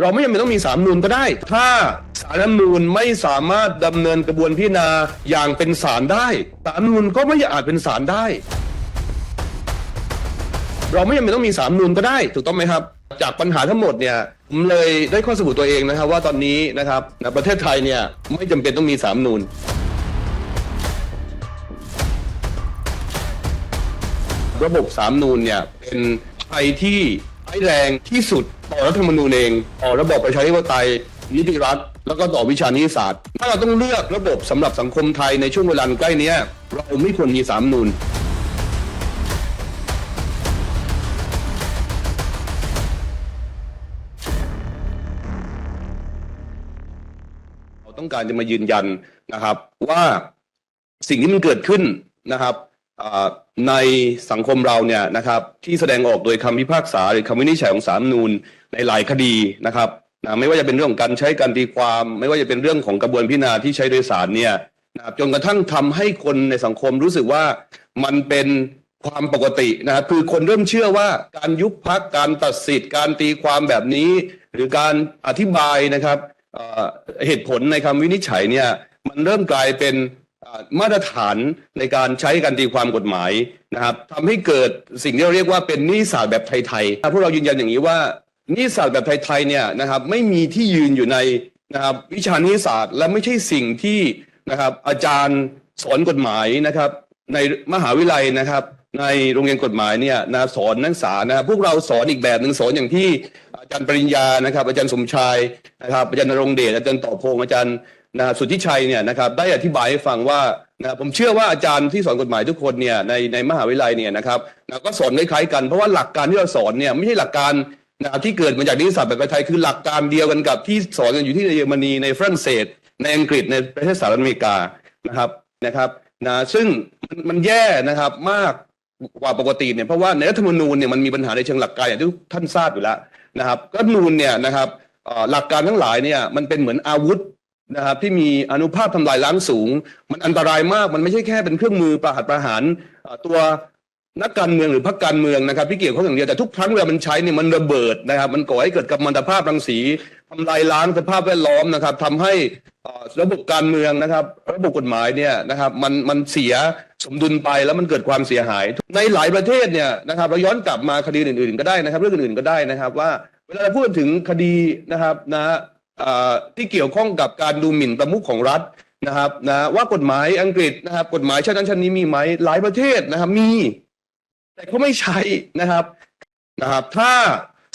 เราไม่จำเป็นต้องมีสามนูนก็ได้ ถ้าสารรัฐธรรมนูญไม่สามารถดำเนินกระบวนพิจารณาอย่างเป็นศาลได้สารรัฐธรรมนูญก็ไม่อาจเป็นศาลได้ เราไม่จำเป็นต้องมีสามนูนก็ได้ ถูกต้องไหมครับ จากปัญหาทั้งหมดเนี่ยผมเลยได้ข้อสรุปตัวเองนะครับ ว่าตอนนี้นะครับในประเทศไทยเนี่ยไม่จำเป็นต้องมีสามนูนระบบสามนูนเนี่ยเป็นภัยที่ ร้ายแรงที่สุดต่อรัฐธรรมนูญเองต่อระบอบประชาธิปไตยนิติรัฐ แล้วก็ต่อวิชานิติศาสตร์ ถ้าเราต้องเลือกระบบสำหรับสังคมไทยในช่วงเวลาใกล้เนี้ยเราไม่ควรมีสามนูนเราต้องการจะมายืนยันนะครับว่าสิ่งที่มันเกิดขึ้นนะครับ ในสังคมเราเนี่ยนะครับที่แสดงออกโดยคำพิพากษาหรือคำวินิจฉัยของศาลรมนูญในหลายคดีนะครับนะไม่ว่าจะเป็นเรื่องของการใช้การตีความ ไม่ว่าจะเป็นเรื่องของกระบวนพิจารณาที่ใช้โดยศาลเนี่ยนะจนกระทั่งทำให้คนในสังคมรู้สึกว่ามันเป็นความปกตินะครับคือคนเริ่มเชื่อว่าการยุบพักการตัดสิทธิ์การตีความแบบนี้ หรือการอธิบายนะครับเเหตุผลในคำวินิจฉัยเนี่ยมันเริ่มกลายเป็น มาตรฐานในการใช้การตีความกฎหมายนะครับทำให้เกิดสิ่งที่เราเรียกว่าเป็นนิติศาสตร์แบบไทยๆพวกเรายืนยันอย่างนี้ว่านิติศาสตร์แบบไทยๆเนี่ยนะครับไม่มีที่ยืนอยู่ในนะครับวิชานิติศาสตร์และไม่ใช่สิ่งที่นะครับอาจารย์สอนกฎหมายนะครับในมหาวิทยาลัยนะครับ ในโรงเรียนกฎหมายเนี่ยนะสอนนักศึกษานะครับพวกเราสอนอีกแบบหนึ่งสอนอย่างที่อาจารย์ปริญญานะครับ อาจารย์สมชายนะครับอาจารย์นรงเดชอาจารย์ต่อพงอาจารย์ นะสุทธิชัยเนี่ยนะครับได้อธิบายให้ฟังว่านะผมเชื่อว่าอาจารย์ที่สอนกฎหมายทุกคนเนี่ยในในมหาวิทยาลัยเนี่ยนะครับนะก็สอนคล้ายๆกันเพราะว่าหลักการที่เราสอนเนี่ยไม่ใช่หลักการนะที่เกิดมาจากนิติศาสตร์แบบไทยคือหลักการเดียวกันกับที่สอนกันอยู่ที่เยอรมนีในฝรั่งเศส ในอังกฤษในประเทศสหรัฐอเมริกานะครับนะครับนะซึ่งมันมันแย่นะครับมากกว่าปกติเนี่ยเพราะว่าในรัฐธรรมนูญเนี่ยมันมีปัญหาในเชิงหลักการอย่างที่ท่านทราบอยู่แล้วนะครับรัฐธรรมนูญเนี่ยนะครับหลักการทั้งหลายเนี่ยมันเป็นเหมือนอาวุธ นะครับที่มีอนุภาพทำลายล้างสูง มันอันตรายมากมันไม่ใช่แค่เป็นเครื่องมือประหัตประหารตัวนักการเมืองหรือพรรคการเมืองนะครับที่เกี่ยวข้องอย่างเดียวแต่ทุกครั้งเวลามันใช้เนี่ยมันระเบิดนะครับ มันก่อให้เกิดกัมมันตภาพรังสีทำลายล้างสภาพแวดล้อมนะครับทำให้ระบบการเมืองนะครับ ระบบกฎหมายเนี่ยนะครับมันมันเสียสมดุลไปแล้วมันเกิดความเสียหาย ในหลายประเทศเนี่ยนะครับเราย้อนกลับมาคดีอื่นๆก็ได้นะครับ เรื่องอื่นๆก็ได้นะครับ ว่าเวลาเราพูดถึงคดีนะครับนะ ที่เกี่ยวข้องกับการดูหมิ่นประมุขของรัฐนะครับนะว่ากฎหมายอังกฤษนะครับ กฎหมายชาตินั้นชาตินี้มีไหมหลายประเทศนะครับ มี แต่เขาไม่ใช้นะครับนะครับ ถ้า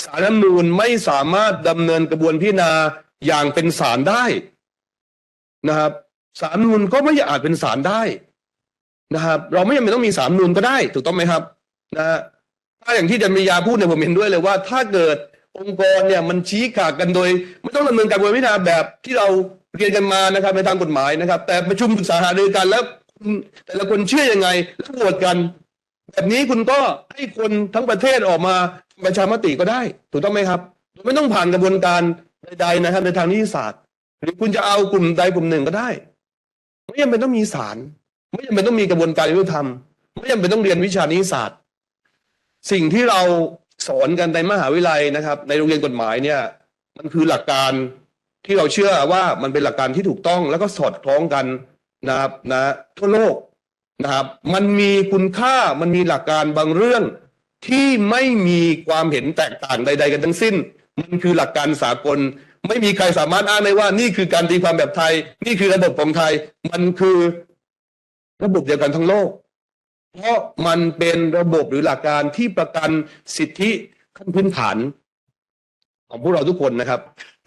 สารรัฐมนูญไม่สามารถดำเนินกระบวนพิจารณาอย่างเป็นศาลได้นะครับสารนูญก็ไม่อาจเป็นศาลได้นะครับ เราไม่จำเป็นต้องมีสารนูญก็ได้ ถูกต้องไหมครับนะถ้าอย่างที่อาจันมียาพูดเนี่ยผมเห็นด้วยเลยว่า ถ้าเกิด องค์กรเนี่ยมันชี้ขาดกันโดย ไม่ต้องดำเนินการกระบวนพิจารณาแบบที่เราเรียนกันมานะครับในทางกฎหมายนะครับ แต่ประชุมปรึกษาหารือกันแล้วแต่ละคนเชื่อยังไงแล้วโหวตกัน แบบนี้คุณก็ให้คนทั้งประเทศออกมาประชามติก็ได้ ถูกต้องไหมครับ ไม่ต้องผ่านกระบวนการใดๆนะครับ ในทางนิติศาสตร์ หรือคุณจะเอากลุ่มใดกลุ่มหนึ่งก็ได้ ไม่จำเป็นต้องมีศาลไม่จำเป็นต้องมีกระบวนการยุติธรรมไม่จำเป็นต้องเรียนวิชานิติศาสตร์ สิ่งที่เรา สอนกันในมหาวิทยาลัยนะครับ ในโรงเรียนกฎหมายเนี่ย มันคือหลักการที่เราเชื่อว่ามันเป็นหลักการที่ถูกต้องแล้วก็สอดคล้องกันนะครับนะทั่วโลกนะครับ มันมีคุณค่ามันมีหลักการบางเรื่องที่ไม่มีความเห็นแตกต่างใด ๆ กันทั้งสิ้น มันคือหลักการสากล ไม่มีใครสามารถอ้างได้ว่า นี่คือการตีความแบบไทย นี่คือระบบของไทย มันคือระบบเดียวกันทั้งโลก เพราะมันเป็นระบบหรือหลักการที่ประกันสิทธิขั้นพื้นฐานของพวกเราทุกคนนะครับ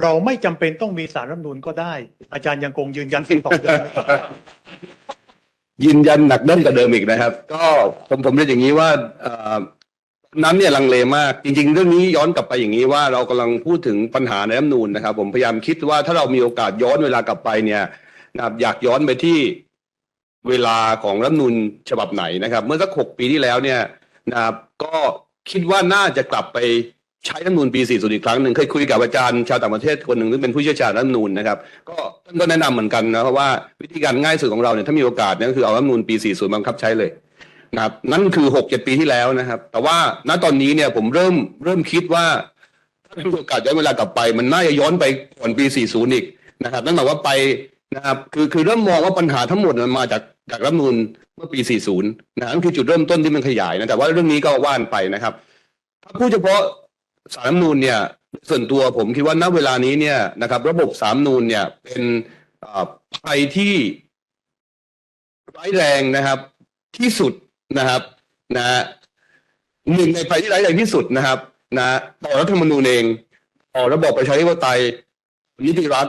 เราไม่จำเป็นต้องมีสารรัฐธรรมนูญก็ได้ อาจารย์ยังคงยืนยันสิ่งต่อเดิมนะครับยืนยันหนักแน่นกว่าเดิมอีกนะครับ ก็ผมผมเรียนอย่างนี้ว่าเอ่อนั้นเนี่ยลังเลมาก จริง ๆ เรื่องนี้ย้อนกลับไปอย่างนี้ว่าเรากำลังพูดถึงปัญหาในรัฐธรรมนูญนะครับ ผมพยายามคิดว่าถ้าเรามีโอกาสย้อนเวลากลับไปเนี่ยนะครับอยากย้อนไปที่ เวลาของรัฐนูญฉบับไหนนะครับ เมื่อสักหกปีที่แล้วเนี่ยนะครับก็คิดว่าน่าจะกลับไปใช้รัฐนูญปี 40 อีกครั้งหนึ่งเคยคุยกับอาจารย์ชาวต่างประเทศคนหนึ่งซึ่งเป็นผู้เชี่ยวชาญรัฐนูญนะครับก็ท่านก็แนะนำเหมือนกันนะเพราะว่าวิธีการง่ายสุดของเราเนี่ยถ้ามีโอกาสเนี่ยก็คือเอารัฐนูญปี 40 บังคับใช้เลยนะครับนั่นคือ6 7ปีที่แล้วนะครับ แต่ว่าณตอนนี้เนี่ยผมเริ่มเริ่มคิดว่าถ้ามีโอกาสย้อนเวลากลับไป มันน่าจะย้อนไปก่อนปี 40 อีกนะครับนั่นหมายว่าไป นะครับคือคือเริ่มมองว่าปัญหาทั้งหมดมันมาจากจากรัฐมนูลเมื่อปี 40 นะนั่นคือจุดเริ่มต้นที่มันขยายนะแต่ว่าเรื่องนี้ก็ว่านไปนะครับ ถ้าพูดเฉพาะสารรัฐมนูลเนี่ย ส่วนตัวผมคิดว่าณเวลานี้เนี่ยนะครับ ระบบสามนูนเนี่ยเป็นอ่อภัยที่ร้ายแรงนะครับ ที่สุดนะครับนะหนึ่งในภัยที่ร้ายแรงที่สุดนะครับ นะต่อรัฐธรรมนูญเองต่อระบบประชาธิปไตยนิติรัฐ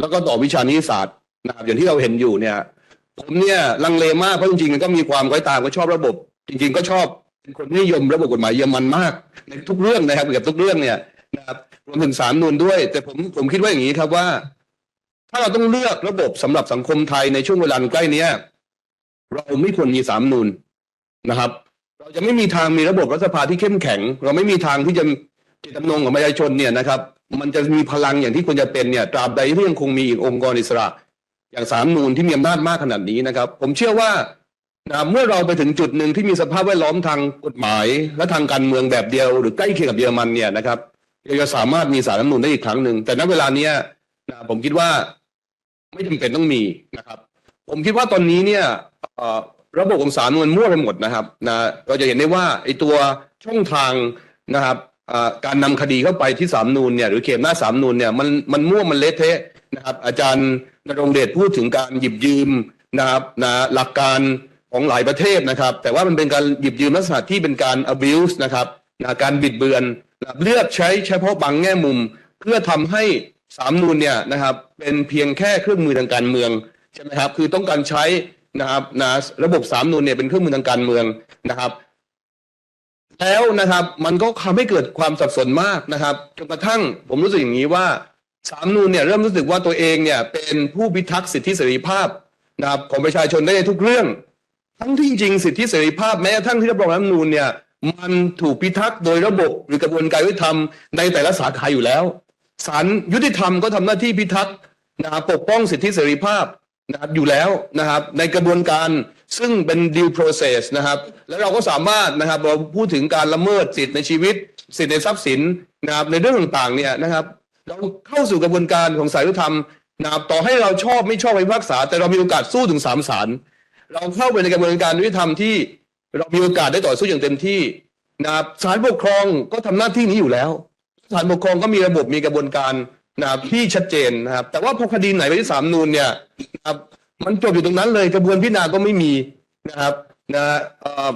แล้วก็ต่อวิชานิติศาสตร์ นะครับอย่างที่เราเห็นอยู่เนี่ย ผมเนี่ยลังเลมากเพราะจริงๆก็มีความคล้อยตามก็ชอบระบบ จริง ๆ ก็ชอบเป็นคนที่นิยมระบบกฎหมายเยอรมันมากในทุกเรื่องนะครับเกือบทุกเรื่องเนี่ยนะครับรวมถึงสามนูนด้วย แต่ผมผมคิดว่าอย่างนี้ครับว่า ถ้าเราต้องเลือกระบบสำหรับสังคมไทยในช่วงเวลาใกล้เนี้ยเราไม่ควรมีสามนูนนะครับ เราจะไม่มีทางมีระบบรัฐสภาที่เข้มแข็ง เราไม่มีทางที่จะจิตจำนงของประชาชนเนี่ยนะครับ มันจะมีพลังอย่างที่ควรจะเป็นเนี่ยตราบใดที่ยังคงมีอีกองค์กรอิสระ อย่างสามนูนที่มีอำนาจมากขนาดนี้นะครับ ผมเชื่อว่านะเมื่อเราไปถึงจุดหนึ่งที่มีสภาพแวดล้อมทางกฎหมาย และทางการเมืองแบบเดียว หรือใกล้เคียงกับเยอรมันเนี่ยนะครับเราจะสามารถมีสารรัฐมนูนได้อีกครั้งหนึ่งแต่ณเวลาเนี้ยนะผมคิดว่าไม่จำเป็นต้องมีนะครับ ผมคิดว่าตอนนี้เนี่ยระบบของศาลมันมั่วไปหมดนะครับนะเราจะเห็นได้ว่าไอ้ตัวช่องทางนะครับการนำคดีเข้าไปที่สามนูนเนี่ยหรือเขตหน้าสามนูนเนี่ยมันมันมั่วมันเละเทะ นะครับอาจารย์นรงเดชพูดถึงการหยิบยืมนะครับนะหลักการของหลายประเทศนะครับ แต่ว่ามันเป็นการหยิบยืมลักษณะที่เป็นการ abuse นะครับนะการบิดเบือนนะครับเลือกใช้เฉพาะบางแง่มุม เพื่อทำให้สามนูนเนี่ยนะครับเป็นเพียงแค่เครื่องมือทางการเมืองใช่ไหมครับคือต้องการใช้นะครับนะระบบสามนูนเนี่ยเป็นเครื่องมือทางการเมืองนะครับ แล้วนะครับมันก็ทำให้เกิดความสับสนมากนะครับจนกระทั่งผมรู้สึกอย่างนี้ว่า สามนูนเนี่ยเริ่มรู้สึกว่าตัวเองเนี่ยเป็นผู้พิทักษ์สิทธิเสรีภาพนะครับของประชาชนได้ในทุกเรื่อง ทั้งที่จริงสิทธิเสรีภาพแม้กระทั่งที่รับรองรัฐนูญเนี่ยมันถูกพิทักษ์โดยระบบหรือกระบวนการยุติธรรมในแต่ละสาขาอยู่แล้วศาลยุติธรรมก็ทำหน้าที่พิทักษ์นะครับปกป้องสิทธิเสรีภาพนะครับอยู่แล้วนะครับในกระบวนการซึ่งเป็น due process นะครับแล้วเราก็สามารถนะครับเราพูดถึงการละเมิดสิทธิในชีวิต สิทธิในทรัพย์สินนะครับในเรื่องต่างๆเนี่ยนะครับ เราเข้าสู่กระบวนการของสายยุติธรรมนะครับต่อให้เราชอบไม่ชอบไปพิพากษา แต่เรามีโอกาสสู้ถึงสามศาลเราเข้าไปในกระบวนการยุติธรรมที่ เรามีโอกาสได้ต่อสู้อย่างเต็มที่นะครับศาลปกครองก็ทำหน้าที่นี้อยู่แล้วศาลปกครองก็มีระบบมีกระบวนการนะครับที่ชัดเจนนะครับ แต่ว่าพอคดีไหนไปที่สามนูนเนี่ยนะครับมันจบอยู่ตรงนั้นเลยกระบวนพิจารณาก็ไม่มีนะครับนะ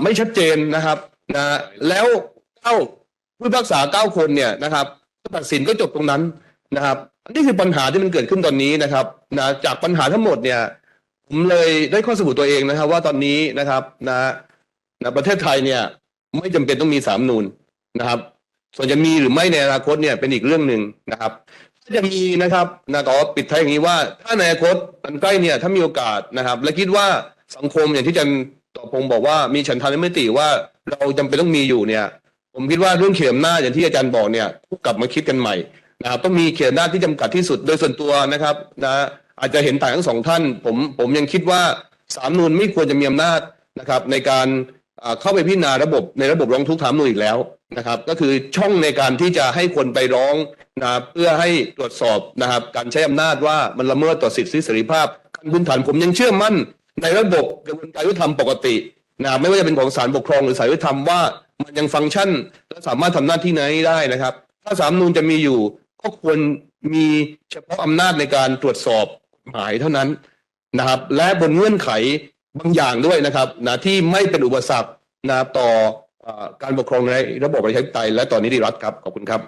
ไม่ชัดเจนนะครับนะแล้วเก้าผู้พิพากษาเก้าคนเนี่ยนะครับ ตัดสินก็จบตรงนั้นนะครับอันนี้คือปัญหาที่มันเกิดขึ้นตอนนี้นะครับนะจากปัญหาทั้งหมดเนี่ยผมเลยได้ข้อสรุปตัวเองนะครับ ว่าตอนนี้นะครับนะนะประเทศไทยเนี่ยไม่จำเป็นต้องมีสามนูนนะครับ ส่วนจะมีหรือไม่ในอนาคตเนี่ยเป็นอีกเรื่องหนึ่งนะครับถ้าจะมีนะครับนะขอปิดท้ายอย่างนี้ว่า ถ้าในอนาคตอันใกล้เนี่ยถ้ามีโอกาสนะครับ และคิดว่าสังคมอย่างที่อาจันต่อพงบอกว่ามีฉันทานมิติว่าเราจำเป็นต้องมีอยู่เนี่ย ผมคิดว่าเรื่องเขียนหน้าจอย่างที่อาจารย์บอกเนี่ยกลับมาคิดกันใหม่นะครับต้องมีเขียนหน้าจที่จำกัดที่สุดโดยส่วนตัวนะครับนะอาจจะเห็นต่างทั้งสองท่าน ผมผมยังคิดว่าสามนูนไม่ควรจะมีอำนาจนะครับในการเข้าไปพิจารณาระบบในระบบร้องทุกข์ถามนูนอีกแล้วนะครับ ก็คือช่องในการที่จะให้คนไปร้องนะเพื่อให้ตรวจสอบนะครับการใช้อำนาจว่ามันละเมิดต่อสิทธิเสรีภาพขั้นพื้นฐานผมยังเชื่อมั่นในระบบกระบวนการยุติธรรมปกติ นะครับไม่ว่าจะเป็นของศาลปกครองหรือศาลยุติธรรมว่ามันยังฟังก์ชันและสามารถทำหน้าที่นี้ได้นะครับ ถ้าสามนูนจะมีอยู่ ก็ควรมีเฉพาะอำนาจในการตรวจสอบกฎหมายเท่านั้นนะครับ และบนเงื่อนไขบางอย่างด้วยนะครับนะที่ไม่เป็นอุปสรรคนะต่ออการปกครองในระบบประชาธิปไตยและต่อนิติรัฐครับขอบคุณครับ